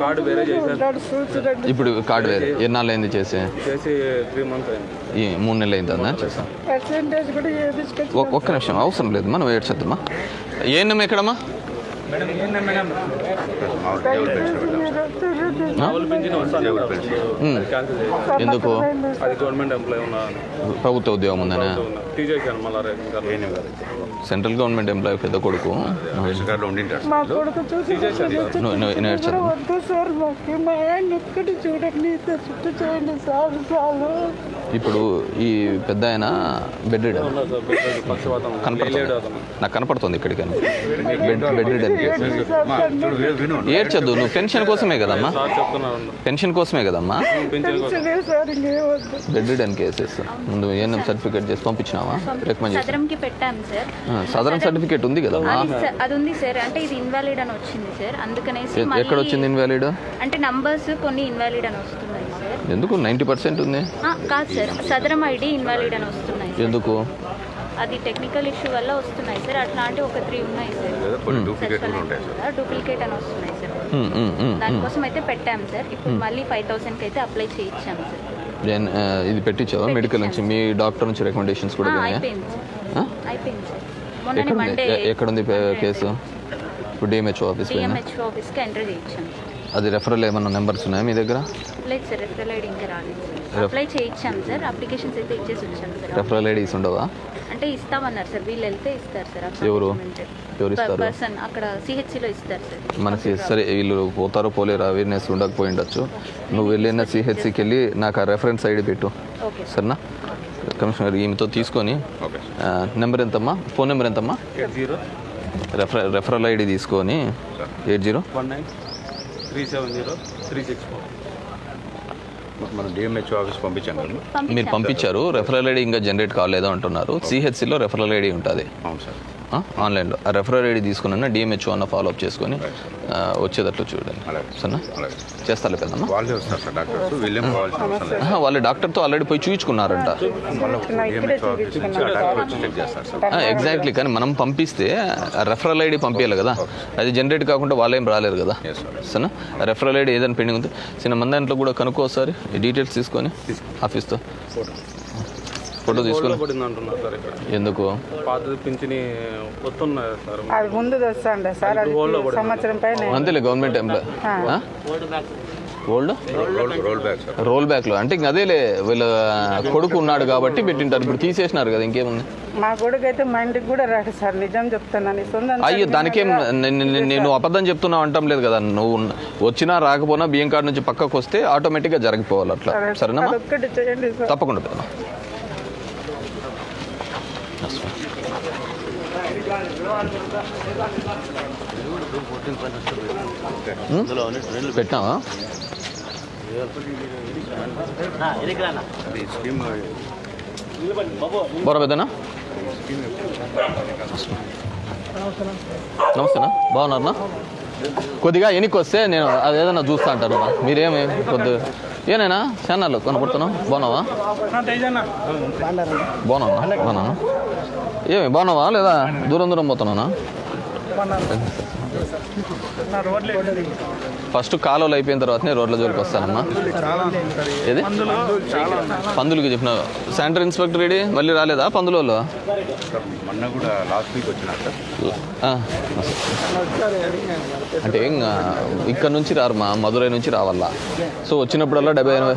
Card వేరే ఇప్పుడు card వేరే. ఎన్నాళ్ళు అయింది చేసి? చేసి త్రీ మంత్స్ అయింది. ఈ మూడు నెలలు అయిందా? చేసాం. పర్సెంటేజ్ కూడా వేపించుకొచ్చి ఒ- ఒక్క నిమిషం అవసరం లేదు. మనం వెయిట్ చేద్దామా ఏంటమ్మా ఎక్కడమ్మా? ఎందుకు అది గవర్నమెంట్ ఎంప్లాయీ ఉన్నా ప్రభుత్వ ఉద్యోగం ఉందనే సెంట్రల్ గవర్నమెంట్ ఎంప్లాయీ పెద్ద కొడుకు చూడండి ఇంత చుట్టూ చేయండి సార్ చాలు ఇప్పుడు ఈ పెద్ద ఆయన బెడ్ నాకు కనపడుతుంది ఇక్కడికి బెడ్ ఏడ్చొద్దు నువ్వు పెన్షన్ కోసమే కదమ్మా? పెన్షన్ కోసమే కదమ్మా? Bed cases. ముందు ఏఎన్ఎం సర్టిఫికేట్ చేసి పంపించినావా? రికమెండ్ చేసి. సదరన్ సర్టిఫికేట్ ఉంది కదమ్మా? అది స- అది ఉంది సార్. అంటే ఇది ఇన్వాలిడ్ అని వచ్చింది సార్. అందుకనేసి ఎ- మళ్ళీ- ఎక్కడ వచ్చింది ఇన్వాలిడ్ అంటే నంబర్స్ కొన్ని ఇన్వాలిడ్ అని సార్ ఎందుకు? నైంటీ పర్సెంట్ ఉంది. ఆ, కాదు సార్. సదరం ఐడి ఇన్వాలిడ్ అని వస్తున్నాయి. ఎందుకు? అది టెక్నికల్ ఇష్యూ వల్ల వస్తున్నాయి సార్. అట్లాంటి ఒక త్రీ ఉన్నాయి సార్. డూప్లికేట్ అని వస్తున్నాయి సార్. ఉమ్, ఉమ్. దానికోసం అయితే పెట్టాం సార్. ఇప్పుడు మళ్ళీ ఫైవ్ థౌసండ్కి అయితే అప్లై చేయించాం సార్. దెన్ ఆ, ఇది పెట్టించావా? మెడికల్ నుంచి? మీ డాక్టర్ నుంచి రికమెండేషన్స్ కూడా అయిపోయింది సార్. ఆ? అయిపోయింది సార్. మొన్న ఎక్కడుంది? మండే ఎ- ఎక్కడుంది పే- కేసు ఇప్పుడు డిఎంహెచ్ఓ ఆఫీస్ డిఎంహెచ్ఓ ఆఫీస్కి ఎంటర్ చేయించాం సార్. అది రెఫరల్ ఏమన్నా నెంబర్స్ ఉన్నాయా మీ దగ్గర? లేదు సార్ రెఫరల్ ఐడి ఇంకా రాలేదు సార్. అప్లై చేయించాం సార్ అప్లికేషన్స్ అయితే ఇచ్చేసి వచ్చాం సార్. రెఫరల్ ఐడీస్ ఉండవా? అంటే ఇస్తామన్నారు సార్ వీళ్ళు వెళ్తే ఇస్తారు సార్ ఎవరు? ఎవరు ఇస్తారు? పర్సన్ అక్కడ సిహెచ్సిలో ఇస్తారు సార్. మనకి సరే వీళ్ళు పోతారో పోలేరు అవేర్నెస్ ఉండకపోయి ఉండొచ్చు. నువ్వు వెళ్ళిన సిహెచ్సికి వెళ్ళి నాకు ఆ రెఫరెన్స్ ఐడి పెట్టు. ఓకే సరేనా? కమిషనర్ ఈమెతో తీసుకొని నెంబర్ ఎంతమ్మా? ఫోన్ నెంబర్ ఎంతమ్మా? Eight zero. Refer referral ID తీసుకొని eight zero? One nine. Three seven zero three six four. మనం డిఎంహెచ్ఓ ఆఫీస్ పంపించాం కదా. మీరు పంపించారు. రెఫరల్ ఐడి ఇంకా జనరేట్ కాలేదో అంటున్నారు. సిహెచ్సిలో రెఫరల్ ఐడి ఉంటుంది. అవును సార్. ఆన్లైన్లో. ఆ రెఫరల్ ఐడి తీసుకున్న డిఎంహెచ్ఓ అన్న ఫాలో అప్ చేసుకొని వచ్చేటట్లు చూడండి. సరేనా? అలాగే. చేస్తాలే పెద్దమ్మా వాళ్ళే డాక్టర్తో ఆల్రెడీ పోయి చూయించుకున్నారంట. చేస్తారు ఎగ్జాక్ట్లీ కానీ మనం పంపిస్తే రెఫరల్ ఐడి పంపించాలి కదా. అది జనరేట్ కాకుండా వాళ్ళేం రాలేరు కదా. సరేనా? రెఫరల్ ఐడి ఏదైనా పెండింగ్ ఉంది చిన్న మంది దాంట్లో కూడా కనుక్కో ఒకసారి ఈ డీటెయిల్స్ తీసుకొని ఆఫీస్తో ఫోటో తీసుకొని ఎందుకు? పాతది పింఛని వస్తున్నాయి సార్. అది ముందు వస్తాండే సార్ అది సంవత్సరం పైన. అంతేలే government employee old roll roll back sir roll బ్యాక్లో అంటే ఇంక అదేలే వీళ్ళ కొడుకు ఉన్నాడు కాబట్టి పెట్టింటారు. ఇప్పుడు తీసేసినారు కదా ఇంకేముంది? మా కొడుకు అయితే మా ఇంటికి కూడా రాడు సార్ నిజం చెప్తున్నాను అయ్యో దానికేం నేను అబద్ధం చెప్తున్నావు అంటాం లేదు కదా. నువ్వు వచ్చినా రాకపోయినా బియ్యం కార్డు నుంచి పక్కకు వస్తే ఆటోమేటిక్గా జరిగిపోవాలి అట్లా. సరేనా? ఒక్కటి చేయండి సార్. తప్పకుండా పెట్టావా? పెట్టినావా నమస్తేనా బాగున్నారనా కొద్దిగా ఎనికి వస్తే నేను అది ఏదైనా చూస్తా అంటారు మీరేమి కొద్ది ఏనైనా? ఛానల్ కనపడుతున్నావు బాగున్నావా? బాగున్నావా? బాగున్నా ఏమి బాగున్నావా లేదా? దూరం దూరం పోతున్నానా? ఫస్ట్ కాలువలు అయిపోయిన తర్వాతనే రోడ్ల జోలికి వస్తానమ్మా. ఏది? పందులకి చెప్పిన సెంటర్ ఇన్స్పెక్టర్ రెడీ మళ్ళీ రాలేదా పందుల వాళ్ళు అంటే ఇక్కడ నుంచి రారు మా మధురై నుంచి రావాలా? సో వచ్చినప్పుడల్లా డెబ్బై ఎనభై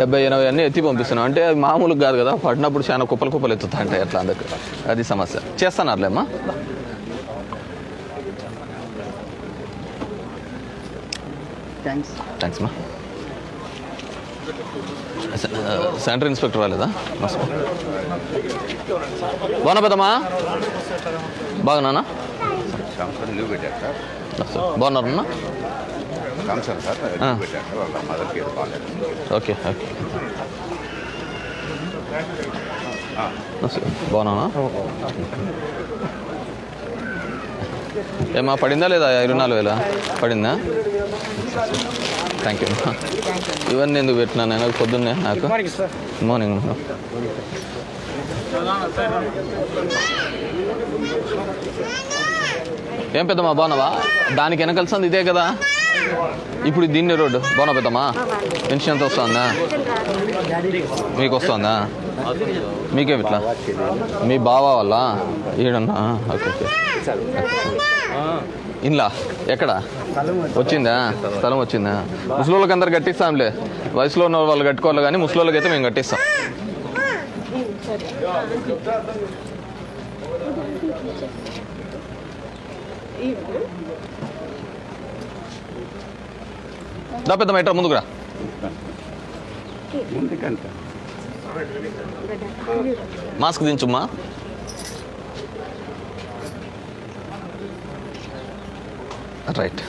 డెబ్బై ఎనభై అన్నీ ఎత్తి పంపిస్తున్నాం. అంటే అది మామూలుగా కాదు కదా పడినప్పుడు చాలా కుప్పలు కుప్పలు ఎత్తుతా అంటే అట్లా అందుకు. అది సమస్య. చేస్తానారులేమ్మా? థ్యాంక్స్ థ్యాంక్స్ మా శానిటరీ ఇన్స్పెక్టర్ రాలేదా బాగున్నా పెద్దమ్మా? బాగున్నానా? లీవ్ పెట్టారు సార్. బాగున్నారన్నా సార్ వాళ్ళ మదర్కి ఓకే ఓకే. బాగున్నానా ఏమా పడిందా లేదా? ఇరవై నాలుగు వేల? పడిందా? థ్యాంక్ యూ ఇవన్నీ ఎందుకు పెట్టినా నేను? పొద్దున్నే నాకు. మార్నింగ్ ఏం పెద్దమ్మా బాగున్నావా? దానికి వెనకలసింది ఇదే కదా. ఇప్పుడు దీన్ని రోడ్డు. బాగున్నా పెద్దమ్మా? పెన్షన్ ఎంత వస్తుందా? మీకు వస్తుందా? మీకే ఇట్లా? మీ బావ వల్ల ఈడన్నా? Okay okay. ఇంలా ఎక్కడ? వచ్చిందా? స్థలం వచ్చిందా? ముసలోళ్ళకి అందరు కట్టిస్తాంలే. వయసులో ఉన్న వాళ్ళు కట్టుకోవాలి కానీ ముసలోళ్ళకి అయితే మేము కట్టిస్తాం. దా పెద్ద మైటర్ ముందుకురా మాస్క్ దించుమ్మా. రైట్